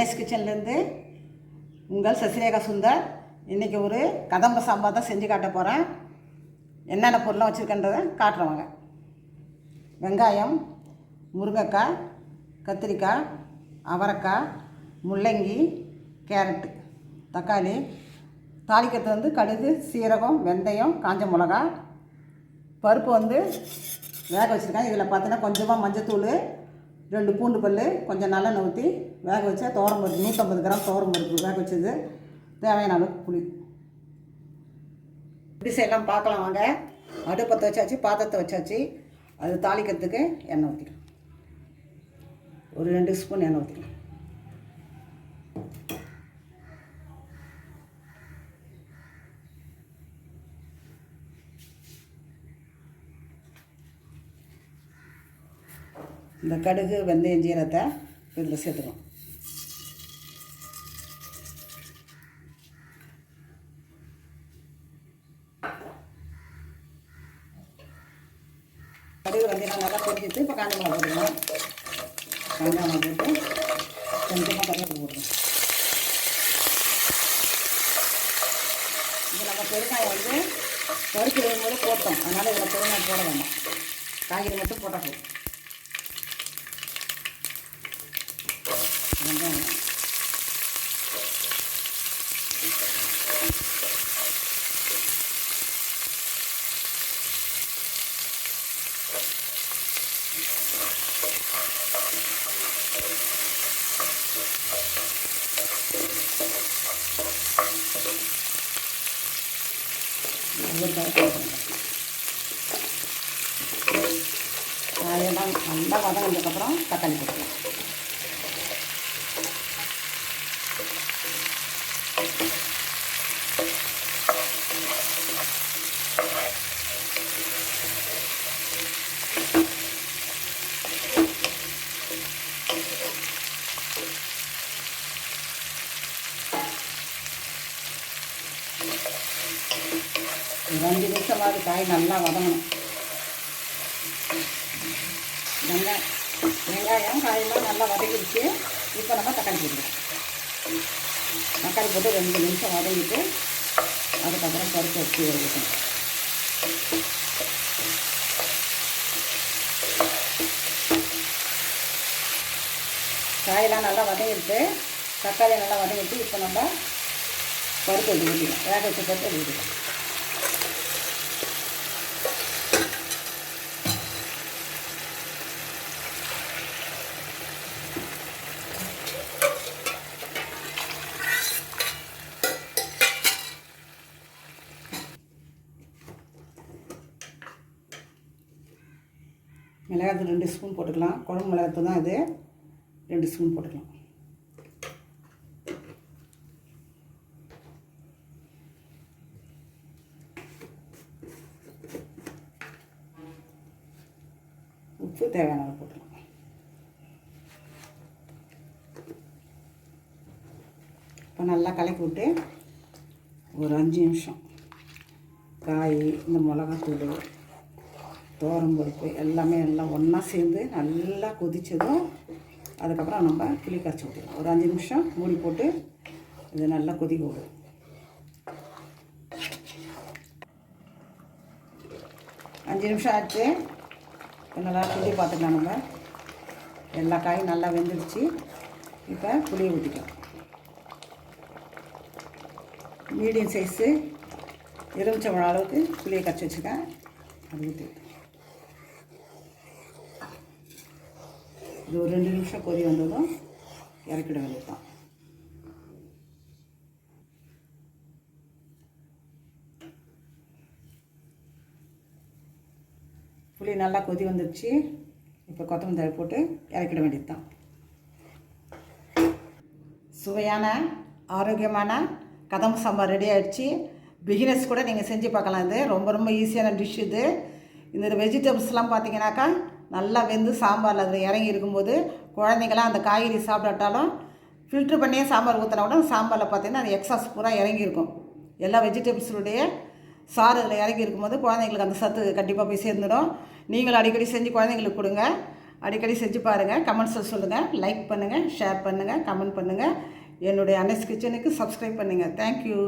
கிச்சன்லேருந்து உங்கள் சசிரேகா சுந்தர். இன்றைக்கி ஒரு கதம்ப சாம்பார் தான் செஞ்சு காட்ட போகிறேன் என்னென்ன பொருளாக வச்சுருக்கன்றதை காட்டுறவங்க வெங்காயம் முருங்கைக்காய் கத்திரிக்காய் அவரைக்காய் முள்ளங்கி கேரட்டு தக்காளி. தாளிக்கிறது வந்து கடுகு சீரகம் வெந்தயம் காஞ்ச மிளகா பருப்பு வந்து வேக வச்சுருக்கேன். இதில் பார்த்தீங்கன்னா கொஞ்சமாக மஞ்சத்தூள் ரெண்டு பூண்டு பல் கொஞ்சம் நல்லெண்ணெய் ஊற்றி வேக வச்சா தோரம் பருப்பு நூற்றம்பது கிராம் தோரம் பருப்பு வேக வச்சது. தேவையான அளவுக்கு புளி. இப்படி செய்யலாம் பார்க்கலாம் வாங்க. அடுப்பத்தை வச்சாச்சு பாத்திரத்தை வச்சாச்சு. அது தாளிக்கிறதுக்கு எண்ணெய் ஊற்றிக்கலாம் ஒரு ரெண்டு ஸ்பூன் எண்ணெய் ஊற்றிக்கலாம் இந்த கடுகு வெந்தயம் ஜீரத்தை இதில் சேர்த்துக்கணும். கடுகு வெந்தயம் நல்லா பொரிச்சிட்டு இப்போ காஞ்ச மிளகா போட்டுக்கலாம் காஞ்ச மிளகா போட்டு கொஞ்சமாக கருவேப்பிலை போட்டுக்கணும். இது நம்ம பெருங்காயம் வந்து பருப்பு போது போட்டோம். அதனால் இதில் பெருங்காயம் போட வேண்டாம். காய்கறி மட்டும் போட்டால் போதும். காயெல்லாம் நல்லா வதங்கினதுக்கப்புறம் தக்காளி போட்டுக்கலாம் ரெண்டு நிமிஷமாவது காய் நல்லா வதங்கணும். வெங்காயம் வெங்காயம் காயெல்லாம் நல்லா வதக்கிடுச்சு இப்போ நம்ம தக்காளி போட்டுக்கலாம். தக்காளி போட்டு ரெண்டு நிமிஷம் வதங்கிட்டு அதுக்கப்புறம் பருப்பு வச்சு வைக்கணும் காயெல்லாம் நல்லா வதங்கிட்டு தக்காளி நல்லா வதங்கிட்டு இப்போ நம்ம பருப்பு எடுத்து ஊற்றிக்கலாம் வேக வச்சு பருப்பு எடுத்து ஊற்றிக்கலாம் மிளகாத்தூள் ரெண்டு ஸ்பூன் போட்டுக்கலாம். குழம்பு மிளகாத்தூள் தான் இது. ரெண்டு ஸ்பூன் போட்டுக்கலாம். உப்பு தேவையான அளவு போட்டுக்கலாம். இப்போ நல்லா கலக்கி விட்டு ஒரு அஞ்சு நிமிஷம். காய் இந்த மிளகாத்தூள் தோரம் பருப்பு எல்லாமே எல்லாம் ஒன்றா சேர்ந்து நல்லா கொதித்ததும் அதுக்கப்புறம் நம்ம கிளி கரைச்சி ஊற்றிடலாம் ஒரு அஞ்சு நிமிஷம் மூடி போட்டு இது நல்லா கொதிக்க விடும் அஞ்சு நிமிஷம் ஆச்சு. இப்போ நல்லா புளி பார்த்துக்கலாம் நம்ம. எல்லா காயும் நல்லா வெந்துடுச்சு. இப்போ புளியை ஊற்றிக்கலாம் மீடியம் சைஸு. எலுமிச்சம்பழம் அளவுக்கு புளியை கரைச்சி வச்சுருக்கேன் அது ஊற்றி இது ஒரு ரெண்டு நிமிஷம் கொதி வந்ததும் இறக்கிட வேண்டியதுதான். புளி நல்லா கொதி வந்துடுச்சு இப்போ கொத்தமல்லி தழை போட்டு இறக்கிட வேண்டியது தான் சுவையான ஆரோக்கியமான கதம்பு சாம்பார் ரெடி ஆகிடுச்சு பிகினர்ஸ் கூட நீங்கள் செஞ்சு பார்க்கலாம் இது. ரொம்ப ரொம்ப ஈஸியான டிஷ் இது. இந்த வெஜிடபிள்ஸ்லாம் பார்த்தீங்கன்னாக்கா நல்லா வெந்து சாம்பாரில் அதில் இறங்கி இருக்கும்போது குழந்தைங்களாம் அந்த காய்கறி சாப்பிடாட்டாலும் ஃபில்ட்ரு பண்ணியே சாம்பார் ஊற்றினா கூட சாம்பாரில் பார்த்தீங்கன்னா அந்த எக்ஸாஸ் பூரா இறங்கியிருக்கும் எல்லா வெஜிடபிள்ஸுடைய சாறு அதில் இறங்கி இருக்கும்போது குழந்தைங்களுக்கு அந்த சத்து கண்டிப்பாக போய் சேர்ந்துடும். நீங்களும் அடிக்கடி செஞ்சு குழந்தைங்களுக்கு கொடுங்க. அடிக்கடி செஞ்சு பாருங்கள் கமெண்ட்ஸில் சொல்லுங்கள் லைக் பண்ணுங்கள் ஷேர் பண்ணுங்கள் கமெண்ட் பண்ணுங்கள் என்னுடைய அனஸ் கிச்சனுக்கு சப்ஸ்கிரைப் பண்ணுங்கள் தேங்க்யூ